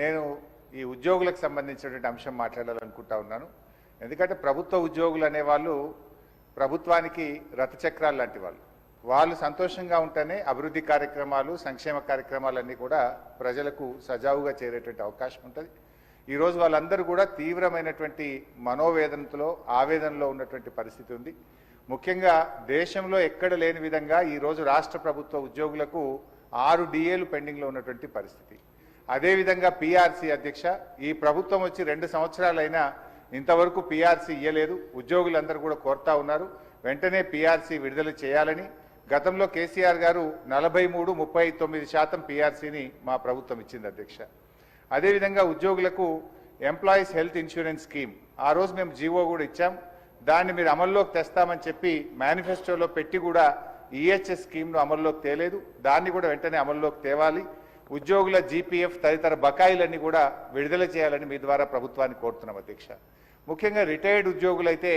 నేను ఈ ఉద్యోగులకు సంబంధించినటువంటి అంశం మాట్లాడాలనుకుంటా ఉన్నాను. ఎందుకంటే ప్రభుత్వ ఉద్యోగులు అనేవాళ్ళు ప్రభుత్వానికి రథచక్రాలు లాంటి వాళ్ళు. వాళ్ళు సంతోషంగా ఉంటేనే అభివృద్ధి కార్యక్రమాలు సంక్షేమ కార్యక్రమాలన్నీ కూడా ప్రజలకు సజావుగా చేరేటువంటి అవకాశం ఉంటుంది. ఈరోజు వాళ్ళందరూ కూడా తీవ్రమైనటువంటి మనోవేదనతో ఆవేదనలో ఉన్నటువంటి పరిస్థితి ఉంది. ముఖ్యంగా దేశంలో ఎక్కడ లేని విధంగా ఈరోజు రాష్ట్ర ప్రభుత్వ ఉద్యోగులకు ఆరు డిఏలు పెండింగ్లో ఉన్నటువంటి పరిస్థితి. అదేవిధంగా పీఆర్సీ అధ్యక్ష ఈ ప్రభుత్వం వచ్చి రెండు సంవత్సరాలైనా ఇంతవరకు పిఆర్సీ ఇయ్యలేదు. ఉద్యోగులందరూ కూడా కోరుతా ఉన్నారు. వెంటనే పీఆర్సీ విడుదల చేయాలని. గతంలో కేసీఆర్ గారు నలభై మూడు ముప్పై తొమ్మిది శాతం పీఆర్సీని మా ప్రభుత్వం ఇచ్చింది అధ్యక్ష. అదేవిధంగా ఉద్యోగులకు ఎంప్లాయీస్ హెల్త్ ఇన్సూరెన్స్ స్కీమ్ ఆ రోజు మేము జీవో కూడా ఇచ్చాం. దాన్ని మీరు అమల్లోకి తెస్తామని చెప్పి మేనిఫెస్టోలో పెట్టి కూడా ఈహెచ్ఎస్ స్కీమ్ను అమల్లోకి తేలేదు. దాన్ని కూడా వెంటనే అమల్లోకి తేవాలి. ఉద్యోగుల జీపీఎఫ్ తదితర బకాయిలన్నీ కూడా విడుదల చేయాలని మీ ద్వారా ప్రభుత్వాన్ని కోరుతున్నాం అధ్యక్ష. ముఖ్యంగా రిటైర్డ్ ఉద్యోగులైతే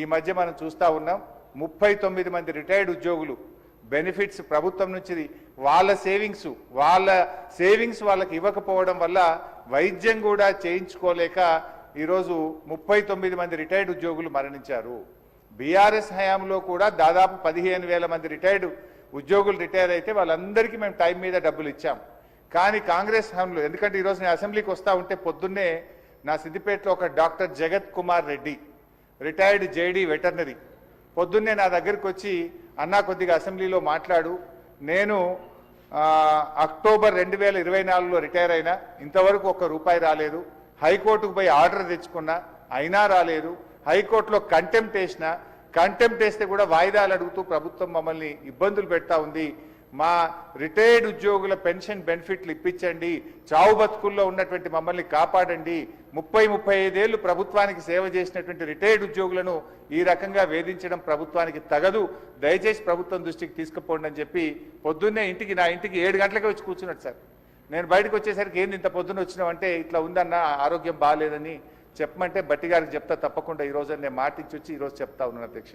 ఈ మధ్య మనం చూస్తా ఉన్నాం ముప్పై తొమ్మిది మంది రిటైర్డ్ ఉద్యోగులు బెనిఫిట్స్ ప్రభుత్వం నుంచి వాళ్ళ సేవింగ్స్ వాళ్ళ సేవింగ్స్ వాళ్ళకి ఇవ్వకపోవడం వల్ల వైద్యం కూడా చేయించుకోలేక ఈరోజు ముప్పై తొమ్మిది మంది రిటైర్డ్ ఉద్యోగులు మరణించారు. బీఆర్ఎస్ హయాంలో కూడా దాదాపు పదిహేను వేల మంది రిటైర్డ్ ఉద్యోగులు రిటైర్ అయితే వాళ్ళందరికీ మేము టైం మీద డబ్బులు ఇచ్చాం. కానీ కాంగ్రెస్ హయాంలో ఎందుకంటే ఈరోజు నేను అసెంబ్లీకి వస్తూ ఉంటే పొద్దున్నే నా సిద్దిపేటలో ఒక doctor Jagat Kumar Reddy retired JD veterinary. పొద్దున్నే నా దగ్గరికి వచ్చి అన్నా కొద్దిగా అసెంబ్లీలో మాట్లాడు. నేను అక్టోబర్ రెండు వేల ఇరవై నాలుగులో రిటైర్ అయినా ఇంతవరకు ఒక్క రూపాయి రాలేదు. హైకోర్టుకు పోయి ఆర్డర్ తెచ్చుకున్నా అయినా రాలేదు. హైకోర్టులో కంటెంప్ట్ వేసిన కంటెంప్ట్ వేస్తే కూడా వాయిదాలు అడుగుతూ ప్రభుత్వం మమ్మల్ని ఇబ్బందులు పెడతా ఉంది. మా రిటైర్డ్ ఉద్యోగుల పెన్షన్ బెనిఫిట్లు ఇప్పించండి. చావు బతుకుల్లో ఉన్నటువంటి మమ్మల్ని కాపాడండి. ముప్పై ముప్పై ఐదేళ్ళు ప్రభుత్వానికి సేవ చేసినటువంటి రిటైర్డ్ ఉద్యోగులను ఈ రకంగా వేధించడం ప్రభుత్వానికి తగదు. దయచేసి ప్రభుత్వం దృష్టికి తీసుకుపోండి అని చెప్పి పొద్దున్నే ఇంటికి నా ఇంటికి ఏడు గంటలకే వచ్చి కూర్చున్నాడు సార్. నేను బయటకు వచ్చేసరికి ఏంది ఇంత పొద్దున్న వచ్చినావంటే ఇట్లా ఉందన్న ఆరోగ్యం బాగాలేదని చెప్పమంటే బట్టి గారికి చెప్తా తప్పకుండా ఈ రోజు నేను మాటించి వచ్చి ఈరోజు చెప్తా ఉన్నాను అధ్యక్ష.